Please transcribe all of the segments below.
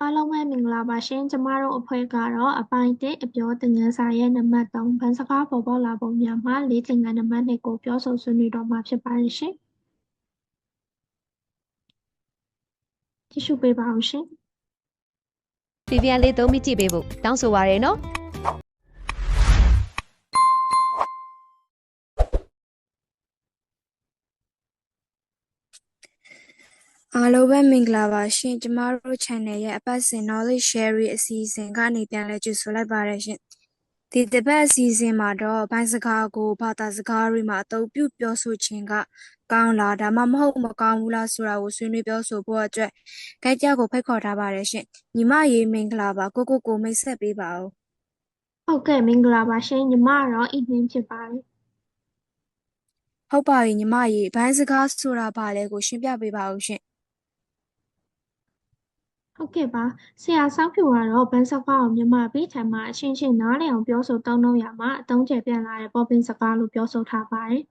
အားလုံးပဲမင်္ဂလာပါရှင်ကျမတို့အဖွဲ့ကတော့အပိုင်း1အပြောသင်ခန်းစာရဲ့နံပါတ်3ဘန်းစကားပေါ်ပေါက်လာပုံများမှာလေ့ကျင့်ခန်းနံပါတ်2ကိုပြောဆိုဆွေးနွေးတော့မှာဖြစ်ပါတယ်ရှင်ကြည့်ရှုပေးပါအောင်ရှင်စီပြန်လေးသုံးပြီးကြည့်ပေးဖို့တောင်းဆိုပါရယ်နော် အားလုံးပဲမင်္ဂလာပါရှင်ကျမတို့ channel ရဲ့အပတ်စဉ် knowledge sharing အစီအစဉ်ကနေပြန်လည်ကြိုဆိုလိုက်ပါရရှင်ဒီတစ်ပတ်အစီအစဉ်မှာတော့ဘိုင်းစကားကိုဘာသာစကားတွေမှာအသုံးပြုပြောဆိုခြင်းကကောင်းလားဒါမှမဟုတ်မကောင်းဘူးလားဆိုတာကိုဆွေးနွေးပြောဆိုဖို့အတွက်ကြိုက်ကြကိုဖိတ်ခေါ်ထားပါတယ်ရှင်ညီမရေမင်္ဂလာပါကိုကိုကိုမိတ်ဆက်ပေးပါဦးဟုတ်ကဲ့မင်္ဂလာပါရှင်ညီမကတော့ဤနှင်းဖြစ်ပါတယ်ဟုတ်ပါပြီညီမရေဘိုင်းစကားဆိုတာဘာလဲကိုရှင်းပြပေးပါဦးရှင် ဟုတ်ကဲ့ပါဆရာဆောက်ဖြူကတော့ဘန်းစကားကိုမြန်မာပြည်ထံမှာအရှင်းရှင်းနားလည်အောင်ပြောဆိုသုံးနှုန်းရမှာအသုံးကျပြန်လာတဲ့ပေါ်ပင်စကားလို့ပြောဆိုထားပါတယ်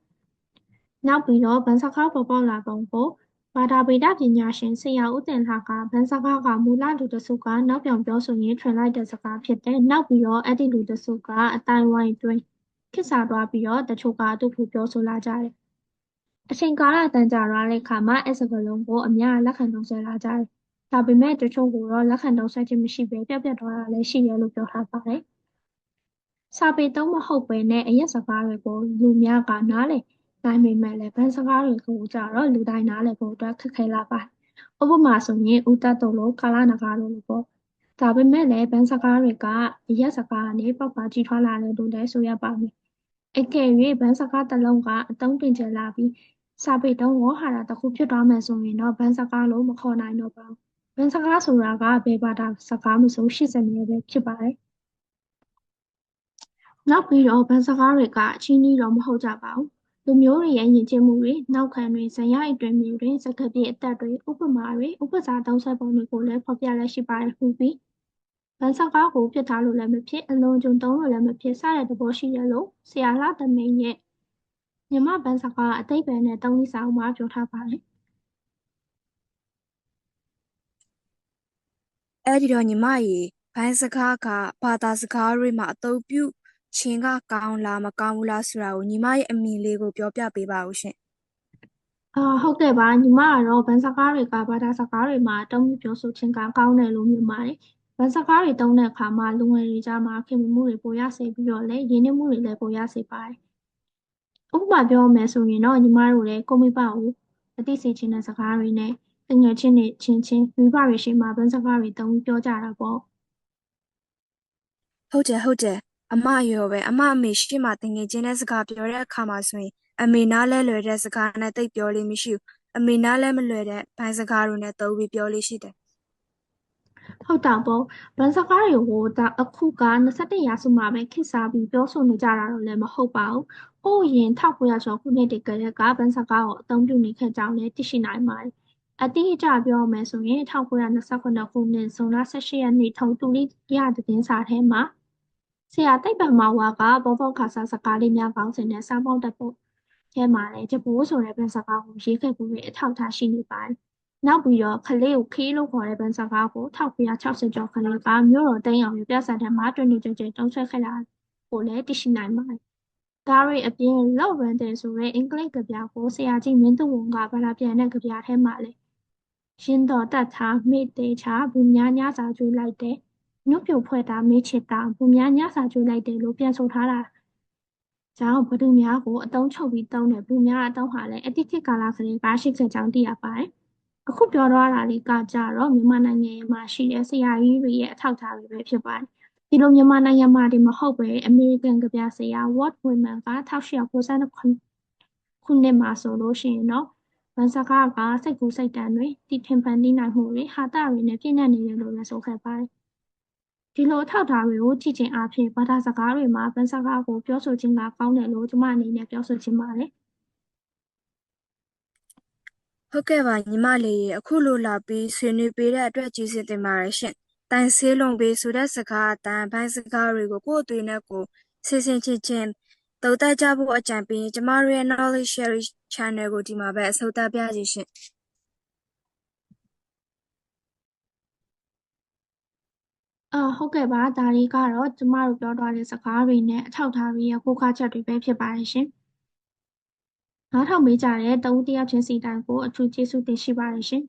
နောက်ပြီးတော့ဘန်းစကားပေါ်ပေါက်လာပုံကိုဘာသာဗေဒပညာရှင်ဆရာဦးတင်လှကဘန်းစကားကမူလလူတစုကနောက်ပြောင်ပြောဆိုရင်းထွင်လိုက်တဲ့စကားဖြစ်တယ်နောက်ပြီးတော့အဲ့ဒီလူတစုကအတိုင်းဝိုင်းတွင်ခစ်စာသွားပြီးတော့တချို့ကအတူတူပြောဆိုလာကြတယ်အချိန်ကာလတန်ကြာလာတဲ့အခါမှာအဲ့စကားလုံးကိုအများလက်ခံသုံးစွဲလာကြတယ် ဒါပေမဲ့တချို့ကိုတော့လက်ခံသုံးစွဲခြင်းမရှိဘဲပြတ်ပြတ်သွားတာလည်းရှိတယ်လို့ပြောထားပါတယ်စာပေသုံးမဟုတ်ဘဲနဲ့အရက်စကားတွေကိုလူများကနားလည်နိုင်ပေမဲ့လည်းဗန်းစကားတွေကိုကြတော့လူတိုင်းနားလည်ဖို့အတွက်ခက်ခဲလာပါတယ်ဥပမာဆိုရင်ဦးတတ်တို့လိုကာလနဂါတို့လိုပေါ့ဒါပေမဲ့လည်းဗန်းစကားတွေကအရက်စကားကနေပေါက်ပါကြီးထွားလာတယ်လို့လည်းဆိုရပါမယ်အကယ်၍ဗန်းစကားတစ်လုံးကအသုံးတင်ကျလာပြီးစာပေတုံးဝေါဟာရတစ်ခုဖြစ်သွားမယ်ဆိုရင်တော့ဗန်းစကားလို့မခေါ်နိုင်တော့ပါဘူး ဗန်းစကားဆိုတာကဘယ်ဘာသာစကားမဆိုရှစ်စနစ်ပဲဖြစ်ပါတယ်နောက်ပြီးတော့ဗန်းစကားတွေကအချင်းကြီးတော့မဟုတ်ကြပါဘူးလူမျိုးတွေရဲ့ယဉ်ကျေးမှုတွေနောက်ခံတွေဇယိုက်အတွင်မျိုးတွေစကားပြည့်အသက်တွေဥပမာတွေဥပစာသုံးဆွဲပုံတွေကိုလည်းဖော်ပြလက်ရှိပါတယ်ဟုပြီးဗန်းစကားကိုပြစ်ထားလို့လည်းမဖြစ်အလုံးကျုံသုံးလို့လည်းမဖြစ်စတဲ့သဘောရှိတယ်လို့ဆရာလှသမင်းရဲ့မြမဗန်းစကားအသိပ္ပယ်နဲ့သုံးနည်းစာအုပ်မှာပြောထားပါတယ် အဲ့ဒီတော့ညီမရေဘိုင်းစကားကဘာသာစကားတွေမှာအသုံးပြုခြင်းကကောင်းလားမကောင်းဘူးလားဆိုတာကိုညီမရဲ့အမြင်လေးကိုပြောပြပေးပါဦးရှင်အာဟုတ်ကဲ့ပါညီမကတော့ဗန်စကားတွေကဘာသာစကားတွေမှာအသုံးပြုပြောဆိုခြင်းကကောင်းတယ်လို့မြင်ပါတယ်ဗန်စကားတွေသုံးတဲ့အခါမှာလူငယ်တွေကြားမှာခင်မင်မှုတွေပိုရစေပြီးတော့လည်းရင်းနှီးမှုတွေလည်းပိုရစေပါတယ်ဥပမာပြောမယ်ဆိုရင်တော့ညီမတို့လည်းကိုမိဘကိုအသိစေခြင်းတဲ့စကားတွေနဲ့ တငယ်ချင်းတွေချင်းချင်းမိဘတွေရှိမှဗန်စကားတွေသုံးပြီးပြောကြတာပေါ့ဟုတ်တယ်ဟုတ်တယ်အမရောပဲအမအမေရှိမှတငယ်ချင်းတဲ့စကားပြောတဲ့အခါမှာဆိုရင်အမေနားလဲလွယ်တဲ့စကားနဲ့တိတ်ပြောလို့မရှိဘူးအမေနားလဲမလွယ်တဲ့ဘိုင်းစကားတွေနဲ့သုံးပြီးပြောလို့ရှိတယ်ဟုတ်တာပေါ့ဗန်စကားတွေကိုဒါအခုက21ရာစုမှာပဲခေတ်စားပြီးပြောဆိုနေကြတာတော့လည်းမဟုတ်ပါဘူး။ဟိုးရင်1900ကျော်ခုနှစ်တည်းကတည်းကဗန်စကားကိုအသုံးပြုနေခဲ့ကြောင်းလည်းသိရှိနိုင်ပါတယ်။ အတိအကျပြောရမယ်ဆိုရင်1929ခုနှစ်ဇွန်လ18ရက်နေ့ထုံတူလိရသတင်းစာထဲမှာဆရာသိပ္ပံမောင်ဝါကဘောဘောခါဆာစကားလေးများကောင်းစင်တဲ့စာပေါက်တစ်ပုဒ်ထဲမှာလည်းဂျပိုးဆိုတဲ့ဗန်စကားကိုရေးခဲ့မှုတွေအထောက်အထားရှိနေပါတယ်။နောက်ပြီးတော့ခလေးကိုခေးလို့ခေါ်တဲ့ဗန်စကားကို1960ကျော်ခလေးကမြို့တော်သိမ်းအောင်ပြစာတမ်းမှာတွင်တွင်ကျယ်ကျယ်တုံးဆွဲခဲ့လာကိုလည်းသိရှိနိုင်ပါတယ်။ဒါတွေအပြင်လော့ရန်တယ်ဆိုတဲ့အင်္ဂလိပ်ကဗျာကိုဆရာကြီးမင်းသူဝန်ကဗလာပြန်တဲ့ကဗျာထဲမှာလည်း ရင်းတော်တတ်ထားမိသေးချာဘူများညစာကျွေးလိုက်တယ်။မြို့ပြိုဖွဲ့တာမိချစ်တာဘူများညစာကျွေးလိုက်တယ်လို့ပြန်ဆိုထားတာ။ကြောင့်ဘဒုများကိုအတုံးချုပ်ပြီးတုံးတယ်ဘူများအတုံးဟာလည်းအတိတ်ခေတ်ကာလကလေးကရှိခဲ့ကြောင်းသိရပါတယ်။အခုပြောသွားတာလေးကကြတော့မြန်မာနိုင်ငံမှာရှိတဲ့ဆရာကြီးတွေရဲ့အထောက်အထားတွေပဲဖြစ်ပါတယ်။ဒီလိုမြန်မာနိုင်ငံမှာတင်မဟုတ်ပဲအမေရိကန်ကဗျာဆရာ Walt Whitman က1892ခုခုနှစ်မှာဆိုလို့ရှိရင်တော့ ဗန်စကားကစိတ်ကူးစိတ်တန်တွေတိထင်ဖန်တီးနိုင်မှုတွေဟာတာတွေနဲ့ပြည့်နှက်နေတယ်လို့လည်းဆိုခဲ့ပါတယ်။ဒီလိုအထောက်အထားတွေကိုကြည့်ခြင်းအပြင်ဘာသာစကားတွေမှာဗန်စကားကိုပြောဆိုခြင်းကကောင်းတယ်လို့ကျွန်မအနေနဲ့ပြောဆိုချင်ပါတယ်။ဟုတ်ကဲ့ပါညီမလေးရေအခုလိုလာပြီးဆွေးနွေးပေးတဲ့အတွက်ကျေးဇူးတင်ပါတယ်ရှင်တိုင်ဆေးလုံးပေးဆိုတဲ့စကားအတန်ဘိုင်းစကားတွေကိုကိုယ့်အသွေးနဲ့ကိုယ်ဆင်ဆင်ခြင်ခြင် တုံ့တက်ကြဖို့အကြံပေးရင်ကျမတို့ရဲ့ knowledge sharing channel ကိုဒီမှာပဲအဆုံးသတ်ပြစီရှင်ဟုတ်ကဲ့ပါဒါတွေကတော့ကျမတို့ပြောသွားတဲ့စကားတွေနဲ့အထောက်အထားတွေရဲ့ကိုးကားချက်တွေပဲဖြစ်ပါတယ်ရှင်နားထောင်ပေးကြတဲ့တဦးတစ်ယောက်ချင်းစီတိုင်းကိုအထူးကျေးဇူးတင်ရှိပါတယ်ရှင်